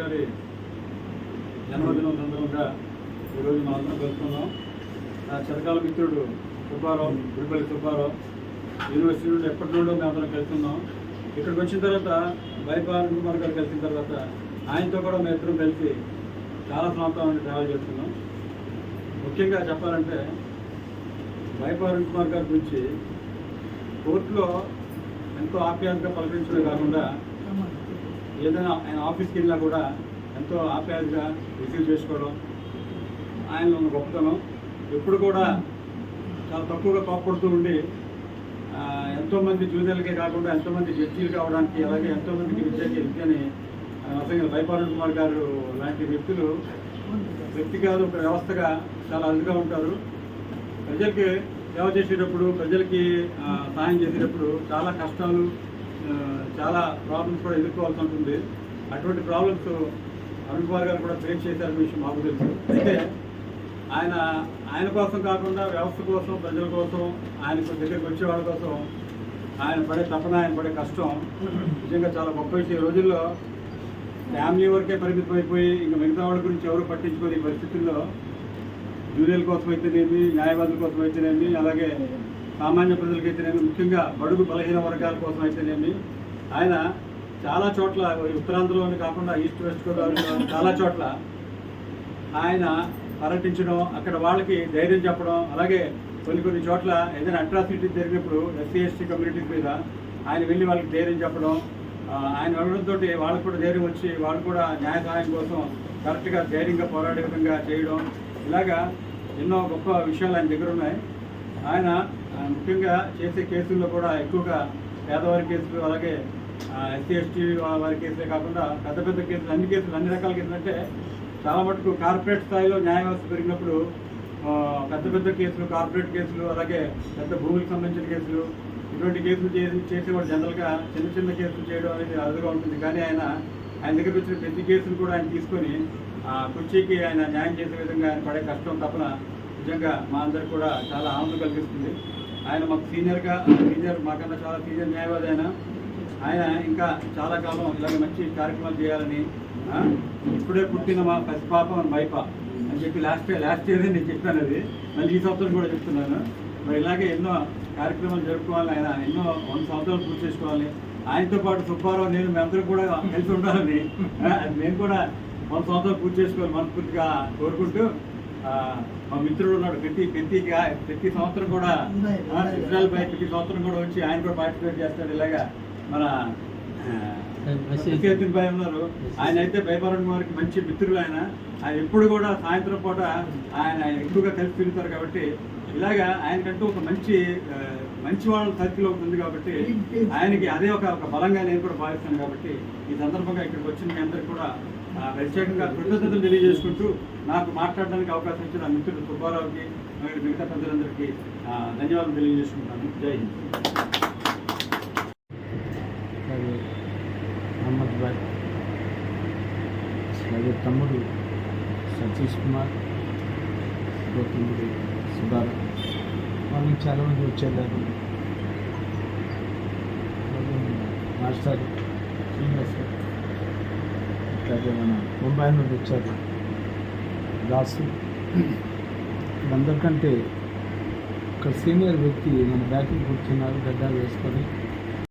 గారి జన్మదినం సందర్భంగా ఈరోజు మా అందరం కలుసుకున్నాం. నా చిరకాల మిత్రుడు సుబ్బారావు గుడిపల్లి సుబ్బారావు. యూనివర్సిటీ నుండి ఎప్పటి నుండో మేము అందరం కలుసుకున్నాం. ఇక్కడికి వచ్చిన తర్వాత బైపాల్ కుమార్ గారు కలిసిన తర్వాత ఆయనతో కూడా మేము ఇద్దరం కలిసి చాలా ప్రాంతాలను ట్రావెల్ చేస్తున్నాం. ముఖ్యంగా చెప్పాలంటే బైపాల్ కుమార్ గారి గురించి కోర్టులో ఎంతో ఆప్యాయంగా పలకరించడం కాకుండా ఏదైనా ఆయన ఆఫీస్కి వెళ్ళినా కూడా ఎంతో ఆప్యాయంగా రిసీవ్ చేసుకోవడం ఆయన ఉన్న గొప్పతనం ఎప్పుడు కూడా చాలా తక్కువగా కోపడుతూ ఉండి ఎంతోమంది జూనియర్లకే కాకుండా ఎంతోమంది జడ్జీలు కావడానికి అలాగే ఎంతోమందికి విద్యకి విద్యని అసలు వైపాలన్ కుమార్ గారు లాంటి వ్యక్తులు వ్యక్తి కాదు ఒక వ్యవస్థగా చాలా అందుగా ఉంటారు. ప్రజలకి సేవ చేసేటప్పుడు ప్రజలకి సహాయం చేసేటప్పుడు చాలా కష్టాలు చాలా ప్రాబ్లమ్స్ కూడా ఎదుర్కోవాల్సి ఉంటుంది. అటువంటి ప్రాబ్లమ్స్ అరుణ్ కుమార్ గారు కూడా ఫేస్ చేశారనే విషయం మాకు తెలుసు. అయితే ఆయన ఆయన కోసం కాకుండా వ్యవస్థ కోసం ప్రజల కోసం ఆయన దగ్గరికి వచ్చే వాళ్ళ కోసం ఆయన పడే తపన ఆయన పడే కష్టం నిజంగా చాలా గొప్ప విషయం. ఈ రోజుల్లో ఫ్యామిలీ వరకే పరిమితం అయిపోయి ఇంకా మిగతా వాళ్ళ గురించి ఎవరు పట్టించుకోని పరిస్థితుల్లో జూనియర్ల కోసం అయితేనేమి న్యాయవాదుల కోసం అయితేనేమి అలాగే సామాన్య ప్రజలకి అయితేనేమి ముఖ్యంగా బడుగు బలహీన వర్గాల కోసం అయితేనేమి ఆయన చాలా చోట్ల ఉత్తరాంధ్రలోనే కాకుండా ఈస్ట్ వెస్ట్ గోదావరి చాలా చోట్ల ఆయన పర్యటించడం అక్కడ వాళ్ళకి ధైర్యం చెప్పడం అలాగే కొన్ని కొన్ని చోట్ల ఏదైనా అట్రాసిటీ జరిగినప్పుడు ఎస్సీ ఎస్టీ కమ్యూనిటీస్ మీద ఆయన వెళ్ళి వాళ్ళకి ధైర్యం చెప్పడం ఆయన వెళ్ళడంతో వాళ్ళకు కూడా ధైర్యం వచ్చి వాళ్ళు కూడా న్యాయ సహాయం కోసం కరెక్ట్గా ధైర్యంగా పోరాడే విధంగా చేయడం ఇలాగా ఎన్నో గొప్ప విషయాలు ఆయన దగ్గర ఉన్నాయి. ఆయన ముఖ్యంగా చేసే కేసుల్లో కూడా ఎక్కువగా పేదవారి కేసులు అలాగే ఎస్సీ ఎస్టీ వారి కేసులే కాకుండా పెద్ద పెద్ద కేసులు అన్ని కేసులు అన్ని రకాల కేసులు అంటే చాలా మటుకు కార్పొరేట్ స్థాయిలో న్యాయ వ్యవస్థ పెరిగినప్పుడు పెద్ద పెద్ద కేసులు కార్పొరేట్ కేసులు అలాగే పెద్ద భూములకు సంబంధించిన కేసులు ఇటువంటి కేసులు చేసి చేసేవాడు జనరల్గా చిన్న చిన్న కేసులు చేయడం అనేది అరుదుగా ఉంటుంది. కానీ ఆయన ఆయన దగ్గర వచ్చిన ప్రతి కేసులు కూడా ఆయన తీసుకొని ఆ కుర్చీకి ఆయన న్యాయం చేసే విధంగా ఆయన పడే కష్టం తప్పన నిజంగా మా అందరికి కూడా చాలా ఆనందం కలిగిస్తుంది. ఆయన మాకు సీనియర్గా సీనియర్ మాకన్నా చాలా సీనియర్ న్యాయవాది ఆయన. ఆయన ఇంకా చాలా కాలం ఇలాగ మంచి కార్యక్రమాలు చేయాలని ఇప్పుడే పుట్టిన మా పసిపాప మన మైప అని చెప్పి లాస్ట్ లాస్ట్ ఇయర్ నేను చెప్పాను అది. మళ్ళీ ఈ సంవత్సరం కూడా చెప్తున్నాను. మరి ఇలాగే ఎన్నో కార్యక్రమాలు జరుపుకోవాలి ఆయన ఎన్నో వంద సంవత్సరాలు పూర్తి చేసుకోవాలి. ఆయనతో పాటు సుబ్బారావు నేను మేమందరం కూడా కలిసి ఉండాలని అది మేము కూడా వంద సంవత్సరాలు పూర్తి చేసుకోవాలి మనస్ఫూర్తిగా కోరుకుంటూ మా మిత్రుడు ఉన్నాడు ప్రతి ప్రతి ప్రతి సంవత్సరం కూడా ఇజ్రాయల్ పై ప్రతి సంవత్సరం కూడా వచ్చి ఆయన కూడా పార్టిసిపేట్ చేస్తాడు ఇలాగా. మన సత్యజిత్ భాయ్ ఉన్నారు. ఆయన అయితే భయపడడం వారికి మంచి మిత్రులు ఆయన. ఆయన ఎప్పుడు కూడా సాయంత్రం పూట ఆయన ఎక్కువగా కలిసి తిరుగుతారు కాబట్టి ఇలాగా ఆయనకంటూ ఒక మంచి మంచి వాళ్ళ సర్కిల్ ఒకటి ఉంది కాబట్టి ఆయనకి అదే ఒక ఒక బలంగా నేను కూడా భావిస్తాను కాబట్టి ఈ సందర్భంగా ఇక్కడికి వచ్చిన మీ అందరికి కూడా ప్రత్యేకంగా కృతజ్ఞతలు తెలియజేసుకుంటూ నాకు మాట్లాడడానికి అవకాశం ఇచ్చిన మిత్రుడు సుబ్బారావుకి మరియు మిగతా ప్రజలందరికీ ఆ, ధన్యవాదాలు తెలియజేసుకుంటాను జై హింద్. మహమ్మద్ భాయ్. అలాగే తమ్ముడు సతీష్ కుమార్ గౌతముడు తమ్ముడు సుబ్బారావు. వాళ్ళు చాలామంది వచ్చేదారు మాస్టర్ శ్రీనివాస్ గారు. అలాగే మన ముంబై నుండి వచ్చారు దాసు అందరికంటే ఒక సీనియర్ వ్యక్తి మన బ్యాకింగ్ కూర్చున్నారు గడ్డాలు వేసుకొని